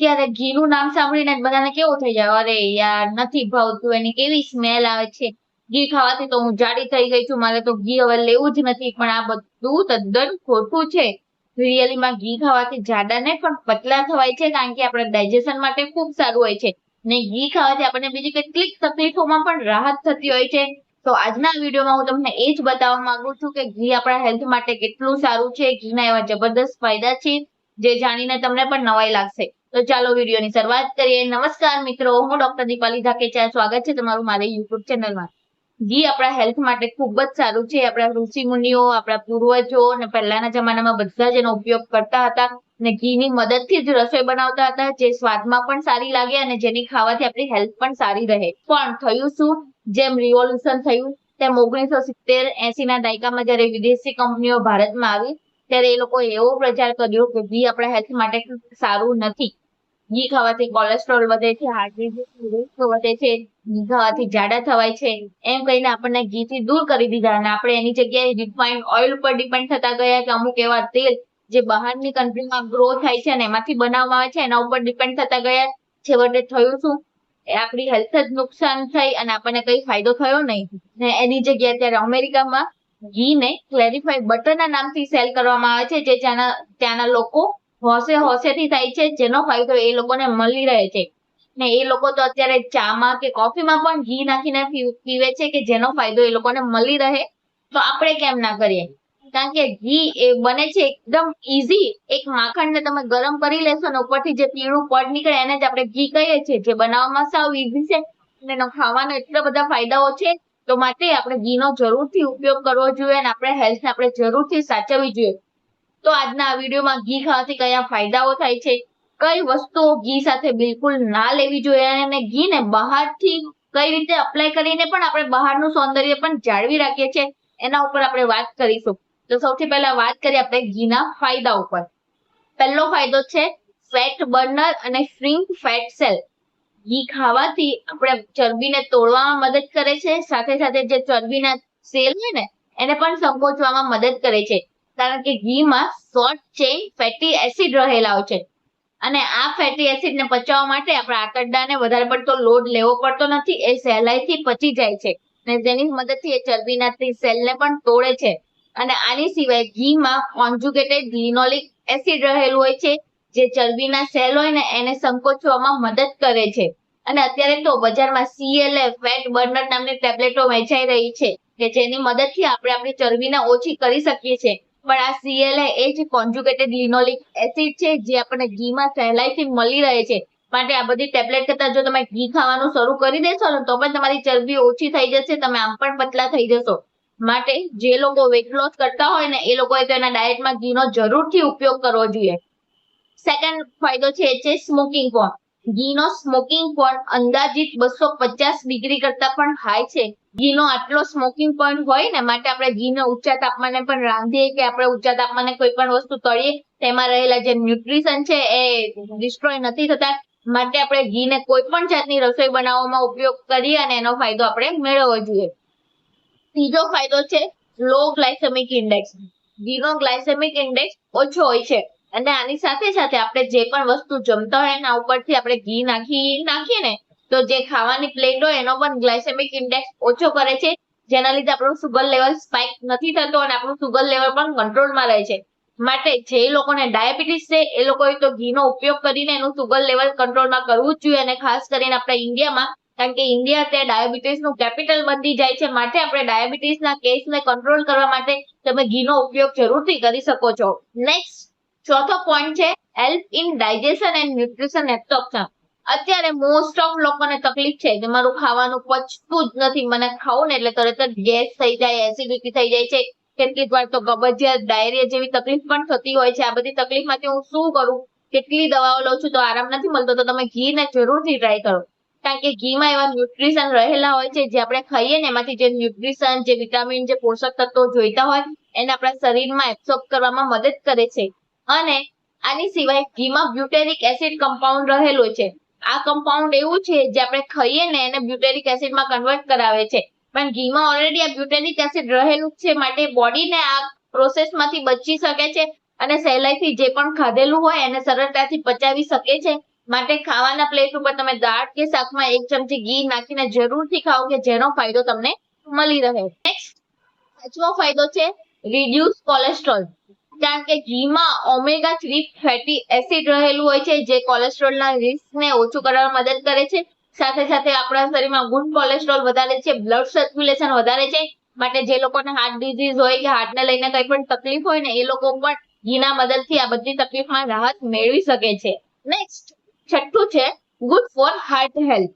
અત્યારે ઘીનું નામ સાંભળીને જ બધાને કેવું થઈ જાય, અરે યાર, નથી ભાવતું, એની કેવી સ્મેલ આવે છે. ઘી ખાવાથી તો હું જાડી થઈ ગઈ છું, મારે તો ઘી હવે લેવું જ નથી, પણ આ બધું તદ્દન ખોટું છે. રિયલીમાં ઘી ખાવાથી જાડા ને પણ પતલા થવાય છે, કારણ કે આપણા ડાયજેશન માટે ખૂબ સારું હોય છે. ને ઘી ખાવાથી આપણને બીજી કેટલીક તકલીફોમાં પણ રાહત થતી હોય છે. તો આજના વિડીયોમાં હું તમને એ જ બતાવવા માંગુ છું કે ઘી આપણા હેલ્થ માટે કેટલું સારું છે, ઘીના એવા જબરદસ્ત ફાયદા છે. જે જાણીને તમને પણ નવાઈ લાગશે. તો ચાલો વિડીયોની શરૂઆત કરીએ. નમસ્કાર મિત્રો, હું ડોક્ટર દીપાલી ધાકેચા. સ્વાગત છે તમારું મારી યુટ્યુબ ચેનલમાં. ઘી આપણા હેલ્થ માટે ખૂબ જ સારું છે. આપણા ઋષિ મુનિઓ, આપણા પૂર્વજો અને પહેલાના જમાનામાં બધા જ એનો ઉપયોગ કરતા હતા અને ઘીની મદદથી જ રસોઈ બનાવતા હતા, જે સ્વાદમાં પણ સારી લાગે અને જેની ખાવાથી આપણી હેલ્થ પણ સારી રહે. પણ થયું શું? જેમ રિવોલ્યુશન થયું, તેમ ઓગણીસો સિત્તેર એસી ના દાયકામાં જ્યારે વિદેશી કંપનીઓ ભારતમાં આવી ત્યારે એ લોકોએ એવો પ્રચાર કર્યો કે ઘી આપણા હેલ્થ માટે સારું નથી. ઘી ખાવાથી કોલેસ્ટ્રોલ વધે છે હાર્ટ ડિઝીઝ વધે છે ઘી ખાવાથી જાડા થવાય છે. એમ કહીને આપણને ઘીથી દૂર કરી દીધા અને આપણે એની જગ્યાએ રિફાઇન્ડ ઓઇલ ઉપર ડિપેન્ડ થતા ગયા કે અમુક એવા તેલ જે બહારની કન્ટ્રીમાં ગ્રો થાય છે અને એમાંથી બનાવવામાં આવે છે, એના ઉપર ડિપેન્ડ થતા ગયા. છેવટે થયું શું? આપણી હેલ્થ જ નુકસાન થઈ અને આપણને કઈ ફાયદો થયો નહીં. ને એની જગ્યાએ અત્યારે અમેરિકામાં ઘીને ક્લેરિફાઈડ બટરના નામથી સેલ કરવામાં આવે છે, જે ત્યાંના લોકો હોશે હોશેથી થાય છે, જેનો ફાયદો એ લોકોને મળી રહે છે. ને એ લોકો તો અત્યારે ચામાં કે કોફીમાં પણ ઘી નાખીને પીવે છે કે જેનો ફાયદો એ લોકોને મળી રહે. તો આપણે કેમ ના કરીએ? કારણ કે ઘી એ બને છે એકદમ ઈઝી એક માખણને તમે ગરમ કરી લેશો ને ઉપરથી જે પીળું પડ નીકળે એને જ આપણે ઘી કહીએ છીએ. જે બનાવવામાં સાવ ઈઝી છે. અને ખાવાના એટલા બધા ફાયદાઓ છે તો માટે આપણે ઘીનો જરૂરથી ઉપયોગ કરવો જોઈએ અને આપણે હેલ્થને આપણે જરૂરથી સાચવવી જોઈએ. તો આજના આ વિડીયોમાં ઘી ખાવાથી કયા ફાયદાઓ થાય છે? કઈ વસ્તુઓ ઘી સાથે બિલકુલ ના લેવી જોઈએ અને ઘીને બહારથી કઈ રીતે અપ્લાય કરીને પણ આપણે બહારનું સૌંદર્ય પણ જાળવી રાખીએ છીએ? એના ઉપર આપણે વાત કરીશું. તો સૌથી પહેલા વાત કરીએ આપણે ઘીના ફાયદા ઉપર. પહેલો ફાયદો છે ફેટ બર્નર અને શ્રિંક ફેટ સેલ ઘી ખાવાથી આપણે ચરબીને તોડવામાં મદદ કરે છે. સાથે સાથે જે ચરબીના સેલ હોય ને, એને પણ સંકોચવામાં મદદ કરે છે. કારણ કે ઘીમાં શોર્ટ ચેઇન ફેટી એસિડ રહેલા હોય છે. અને આ ફેટી એસિડને પચાવવા માટે આપણે આંતરડાને વધારે પડતો લોડ લેવો પડતો નથી, એ સહેલાઈથી પચી જાય છે. અને તેની મદદથી એ ચરબીના સેલને પણ તોડે છે. અને આની સિવાય ઘીમાં કોન્જુગેટેડ લિનોલિક એસિડ રહેલું હોય છે. જે ચરબીના સેલ હોય ને, એને સંકોચવામાં મદદ કરે છે. અને અત્યારે તો બજારમાં સીએલએ ફેટ બર્નર નામની ટેબ્લેટો વેચાઈ રહી છે, કે જેની મદદથી આપણે આપણી ચરબીને ઓછી કરી શકીએ છીએ. પણ આ સીએલએ એ જ કોન્જ્યુગેટેડ લિનોલિક એસિડ છે, જે આપણને ઘીમાં સહેલાઈથી મળી રહે છે. માટે આ બધી ટેબ્લેટ કરતા જો તમે ઘી ખાવાનું શરૂ કરી દેશો ને, તો પણ તમારી ચરબી ઓછી થઈ જશે, તમે આમ પણ પતલા થઈ જશો. માટે જે લોકો વેટ લોસ કરતા હોય ને, એ લોકોએ તો એના ડાયટમાં ઘીનો જરૂરથી ઉપયોગ કરવો જોઈએ. સેકન્ડ ફાયદો છે એ છે સ્મોકિંગ પોઈન્ટ ઘીનો સ્મોકિંગ પોઈન્ટ અંદાજિત બસો પચાસ ડિગ્રી કરતા પણ હાઈ છે. ઘીનો આટલો સ્મોકિંગ પોઈન્ટ હોય ને, માટે આપણે ઘીને ઊંચા તાપમાને પણ રાંધીએ કે આપણે ઊંચા તાપમાને કોઈ પણ વસ્તુ તળીએ, તેમાં રહેલા જે ન્યુટ્રિશન છે એ ડિસ્ટ્રોય નથી થતા. માટે આપણે ઘીને કોઈ પણ જાતની રસોઈ બનાવવામાં ઉપયોગ કરીએ અને એનો ફાયદો આપણે મેળવવો જોઈએ. ત્રીજો ફાયદો છે લો ગ્લાયસેમિક ઇન્ડેક્સ ઘીનો ગ્લાયસેમિક ઇન્ડેક્સ ઓછો હોય છે. અને આની સાથે સાથે આપણે જે પણ વસ્તુ જમતા હોય એના ઉપરથી આપણે ઘી નાખી, નાખીએ ને, તો જે ખાવાની પ્લેટ હોય એનો પણ ગ્લાયસેમિક ઇન્ડેક્સ ઓછો કરે છે. જેના લીધે આપણું સુગર લેવલ સ્પાઇક નથી થતો અને આપણું સુગર લેવલ પણ કંટ્રોલમાં રહે છે. માટે જે લોકોને ડાયાબિટીસ છે, એ લોકોએ તો ઘીનો ઉપયોગ કરીને એનું સુગર લેવલ કંટ્રોલમાં કરવું જ જોઈએ. અને ખાસ કરીને આપણા ઇન્ડિયામાં, કારણ કે ઇન્ડિયા અત્યારે ડાયાબિટીસનું કેપિટલ બનતી જાય છે. માટે આપણે ડાયાબિટીસના કેસને કંટ્રોલ કરવા માટે તમે ઘીનો ઉપયોગ જરૂરથી કરી શકો છો. નેક્સ્ટ ચોથો પોઈન્ટ છે help in digestion and nutrition absorption અત્યારે મોસ્ટ ઓફ લોકોને તકલીફ છે કે મારું ખાવાનું પચતું જ નથી. મને ખાવું ને એટલે તરત જ ગેસ થઈ જાય એસિડિટી થઈ જાય છે. કેટલીક વાર તો કબજિયાત ડાયરિયા જેવી તકલીફ પણ થતી હોય છે. આ બધી તકલીફમાંથી હું શું કરું? કેટલી દવાઓ લઉં છું તો આરામ નથી મળતો, તો તમે ઘીને જરૂરથી ટ્રાય કરો. કારણ કે ઘીમાં એવા ન્યુટ્રિશન રહેલા હોય છે જે આપણે ખાઈએ ને એમાંથી જે ન્યુટ્રિશન જે વિટામિન જે પોષક તત્વો જોઈતા હોય, એને આપણા શરીરમાં એબ્સોર્બ કરવામાં મદદ કરે છે. અને આની સિવાય ઘીમાં બ્યુટેરિક એસિડ કમ્પાઉન્ડ રહેલું છે. આ કમ્પાઉન્ડ એવું છે જે આપણે ખાઈએ ને એને બ્યુટેરિક એસિડમાં કન્વર્ટ કરાવે છે. પણ ઘીમાં ઓલરેડી આ બ્યુટેરિક એસિડ રહેલું છે માટે બોડીને આ પ્રોસેસમાંથી બચી શકે છે અને સહેલાઈથી જે પણ ખાધેલું હોય એને સરળતાથી પચાવી શકે છે. માટે ખાવાના પ્લેટ ઉપર તમે દાળ કે શાકમાં એક ચમચી ઘી નાખીને જરૂરથી ખાઓ કે જેનો ફાયદો તમને મળી રહે. નેક્સ્ટ પાંચમો ફાયદો છે રિડ્યુસ કોલેસ્ટ્રોલ કારણ કે ઘીમાં ઓમેગા થ્રી ફેટી એસિડ રહેલું હોય છે, જે કોલેસ્ટ્રોલના રિસ્કને ઓછું કરવામાં મદદ કરે છે. સાથે સાથે આપણા શરીરમાં ગુડ કોલેસ્ટ્રોલ વધારે છે બ્લડ સર્ક્યુલેશન વધારે છે. માટે જે લોકોને હાર્ટ ડિઝીઝ હોય કે હાર્ટને લઈને કંઈ પણ તકલીફ હોય ને, એ લોકો પણ ઘીના મદદથી આ બધી તકલીફમાં રાહત મેળવી શકે છે. નેક્સ્ટ છઠ્ઠું છે ગુડ ફોર હાર્ટ હેલ્થ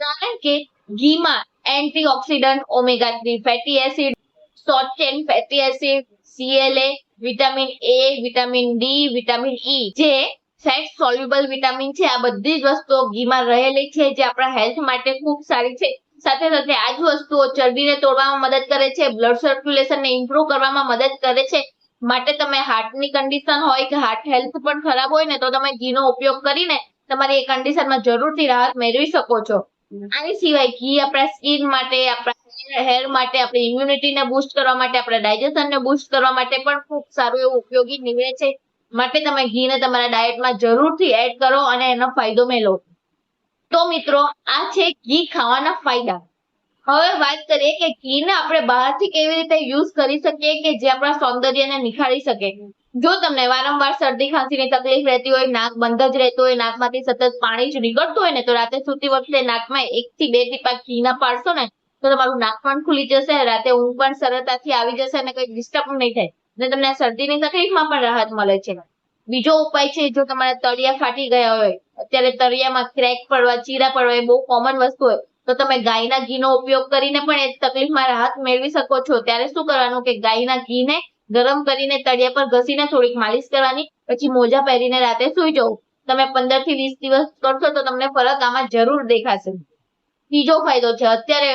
કારણ કે ઘીમાં antioxidant omega three fatty acid short chain fatty acid CLA vitamin A vitamin D vitamin E જે ફેટ સોલ્યુબલ વિટામિન છે. આ બધી જ વસ્તુઓ ઘીમાં રહેલી છે, જે આપણા હેલ્થ માટે ખૂબ સારી છે. સાથે સાથે આ જ વસ્તુઓ ચરબીને તોડવામાં મદદ કરે છે બ્લડ સર્ક્યુલેશનને ઇમ્પ્રુવ કરવામાં મદદ કરે છે. માટે તમે હાર્ટની કન્ડિશન હોય કે હાર્ટ હેલ્થ પણ ખરાબ હોય ને, તો તમે ઘીનો ઉપયોગ કરીને તમારી એ કન્ડિશનમાં જરૂરથી રાહત મેળવી શકો છો. આની સિવાય ઘી આપણા સ્કિન માટે, આપણા હેર માટે, આપણી ઇમ્યુનિટીને બૂસ્ટ કરવા માટે, આપણા ડાયજેશનને બૂસ્ટ કરવા માટે પણ ખૂબ સારું એવું ઉપયોગી નીવડે છે. માટે તમે ઘીને તમારા ડાયટમાં જરૂરથી એડ કરો અને એનો ફાયદો મેળવો. તો મિત્રો, આ છે ઘી ખાવાના ફાયદા. હવે વાત કરીએ કે ઘીને આપણે બહારથી કેવી રીતે યુઝ કરી શકીએ કે જે આપણા સૌંદર્યને નિખારી શકે. જો તમને વારંવાર શરદી, ખાંસીની તકલીફ રહેતી હોય, નાક બંધ જ રહેતું હોય, નાકમાંથી સતત પાણી જ નીકળતું હોય ને, તો રાતે સૂતી વખતે નાકમાં એક થી બે ટીપા ઘીના પાડશો ને, તો તમારું નાક પણ ખુલી જશે, રાતે ઊંઘ પણ સરળતાથી આવી જશે અને કંઈ ડિસ્ટર્બ નહીં થાય. અને તમને શરદીની તકલીફમાં પણ રાહત મળે છે. બીજો ઉપાય છે, જો તમારા તળિયા ફાટી ગયા હોય, અત્યારે તળિયામાં ક્રેક પડવા, ચીરા પડવા એ બહુ કોમન વસ્તુ હોય, તો તમે ગાયના ઘીનો ઉપયોગ કરીને પણ એ તકલીફમાં રાહત મેળવી શકો છો. ત્યારે શું કરવાનું કે ગાયના ઘીને ગરમ કરીને તળિયા પર ઘસીને થોડીક માલિશ કરવાની, પછી મોજા પહેરીને રાતે સુઈ જવું તમે પંદરથી વીસ દિવસ કરશો તો તમને ફરક આમાં જરૂર દેખાશે. બીજો ફાયદો છે, અત્યારે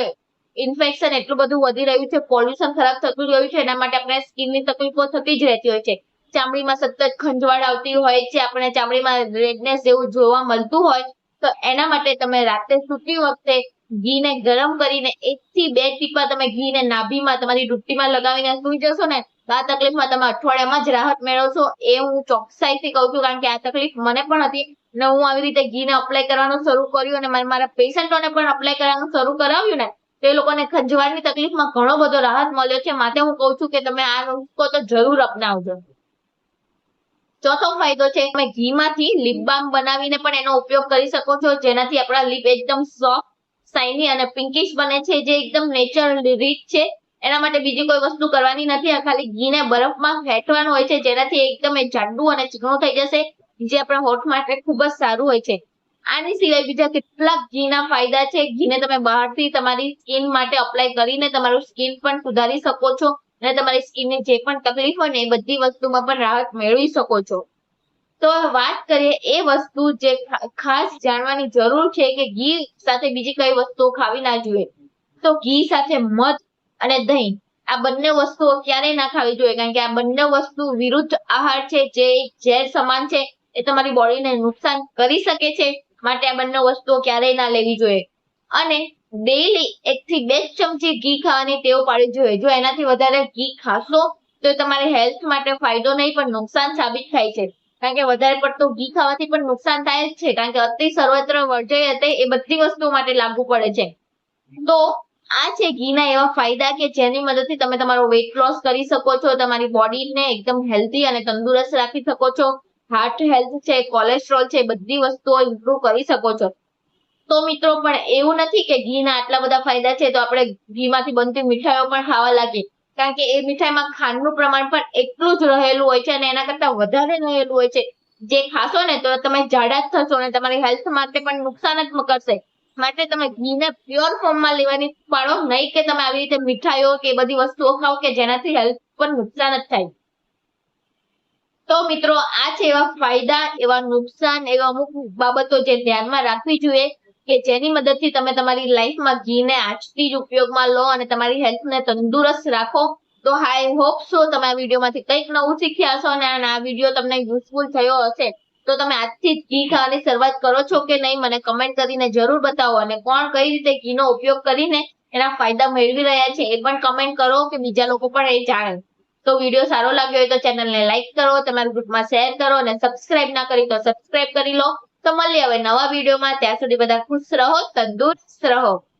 ઇન્ફેક્શન એટલું બધું વધી રહ્યું છે પોલ્યુશન ખરાબ થતું રહ્યું છે, એના માટે આપણે સ્કિનની તકલીફો થતી જ રહેતી હોય છે. ચામડીમાં સતત ખંજવાળ આવતી હોય છે, આપણે ચામડીમાં રેડનેસ જેવું જોવા મળતું હોય, તો એના માટે તમે રાતે સૂતી વખતે ઘીને ગરમ કરીને એક થી બે ટીપા તમે ઘીને નાભીમાં તમારી ડુટ્ટીમાં લગાવીને સુઈ જશો ને તો આ તકલીફમાં તમે અઠવાડિયામાં જ રાહત મેળવશો એ હું ચોકસાઈથી કહું છું કારણ કે આ તકલીફ મને પણ હતી અને હું આવી રીતે ઘીને અપ્લાય કરવાનું શરૂ કર્યું અને મારે પેશન્ટોને પણ અપ્લાય કરવાનું શરૂ કરાવ્યું ને, તો લોકોને ખંજવાળની તકલીફમાં ઘણો બધો રાહત મળ્યો છે. માટે હું કહું છું કે તમે આ નુસ્ખો તો જરૂર અપનાવજો. ચોથો ફાયદો છે, તમે ઘીમાંથી લીપ બામ બનાવીને પણ એનો ઉપયોગ કરી શકો છો. જેનાથી આપણા લીપ એકદમ સોફ્ટ શાઇની અને પિંકિશ બને છે. જે એકદમ નેચરલ રીચ છે. એના માટે બીજી કોઈ વસ્તુ કરવાની નથી. આ ખાલી ઘીને બરફમાં ફેટવાનું હોય છે, જેનાથી એકદમ એ જાડું અને ચીકણું થઈ જશે, જે આપણા હોઠ માટે ખૂબ જ સારું હોય છે. આની સિવાય બીજા કેટલાક ઘીના ફાયદા છે. ઘીને તમે બહારથી તમારી સ્કિન માટે અપ્લાય કરીને તમારું સ્કિન પણ સુધારી શકો છો અને તમારી સ્કિનની જે પણ તકલીફ હોય ને એ બધી વસ્તુમાં પણ રાહત મેળવી શકો છો. તો વાત કરીએ એ વસ્તુ જે ખાસ જાણવાની જરૂર છે કે ઘી સાથે બીજી કઈ વસ્તુઓ ખાવી ના જોઈએ. તો ઘી સાથે મધ અને દહીં. આ બંને વસ્તુઓ ક્યારેય ના ખાવી જોઈએ, કારણ કે આ બંને વસ્તુ વિરુદ્ધ આહાર છે, જે ઝેર સમાન છે, એ તમારી બોડીને નુકસાન કરી શકે છે, માટે આ બંને વસ્તુઓ ક્યારેય ના લેવી જોઈએ. અને ડેઈલી એક થી બે ચમચી ઘી ખાવાની ટેવ પાડવી જોઈએ. જો એનાથી વધારે ઘી ખાશો, તો તમારી હેલ્થ માટે ફાયદો નહીં, પણ નુકસાન સાબિત થાય છે. કારણ કે વધારે પડતું ઘી ખાવાથી પણ નુકસાન થાય જ છે, કારણ કે અતિ સર્વત્ર વર્જય હતે એ બધી વસ્તુઓ માટે લાગુ પડે છે. તો આ છે ઘીના એવા ફાયદા કે જેની મદદથી તમે તમારો વેઇટ લોસ કરી શકો છો, તમારી બોડીને એકદમ હેલ્ધી અને તંદુરસ્ત રાખી શકો છો. હાર્ટ હેલ્થ છે કોલેસ્ટ્રોલ છે બધી વસ્તુઓ ઇમ્પ્રુવ કરી શકો છો. તો મિત્રો, પણ એવું નથી કે ઘીના આટલા બધા ફાયદા છે તો આપણે ઘીમાંથી બનતી મીઠાઈઓ પણ ખાવા લાગીએ. કારણ કે એ મીઠાઈમાં ખાંડનું પ્રમાણ પણ એટલું જ રહેલું હોય છે અને એના કરતા વધારે રહેલું હોય છે. જે ખાશો ને તો તમે જાડા જ થશો અને તમારી હેલ્થ માટે પણ નુકસાન જ કરશે. માટે તમે ઘીને પ્યોર ફોર્મમાં લેવાની પાડો. નહીં કે તમે આવી રીતે મીઠાઈઓ કે બધી વસ્તુઓ ખાઓ કે જેનાથી હેલ્થ પર નુકસાન જ થાય. તો મિત્રો, આ છે એવા ફાયદા, એવા નુકસાન, એવા અમુક બાબતો જે ધ્યાનમાં રાખવી જોઈએ કે જેની મદદથી તમે તમારી લાઈફમાં ઘીને આજથી જ ઉપયોગમાં લો અને તમારી હેલ્થને તંદુરસ્ત રાખો. તો આઈ હોપ સો તમે આ વિડીયોમાંથી કંઈક નવું શીખ્યા હશો અને આ વીડિયો તમને યુઝફુલ થયો હશે. તો તમે આજથી જ ઘી ખાવાની શરૂઆત કરો છો કે નહીં, મને કમેન્ટ કરીને જરૂર બતાવો. અને કોણ કઈ રીતે ઘીનો ઉપયોગ કરીને એના ફાયદા મેળવી રહ્યા છે એ પણ કમેન્ટ કરો કે બીજા લોકો પણ એ જાણે. તો વીડિયો સારો લાગ્યો હોય તો ચેનલને લાઈક કરો, તમારા ગ્રુપમાં શેર કરો અને સબસ્ક્રાઇબ ના કરી તો સબસ્ક્રાઇબ કરી લો. તો મળીએ હવે નવા વિડીયોમાં. ત્યાં સુધી બધા ખુશ રહો, તંદુરસ્ત રહો.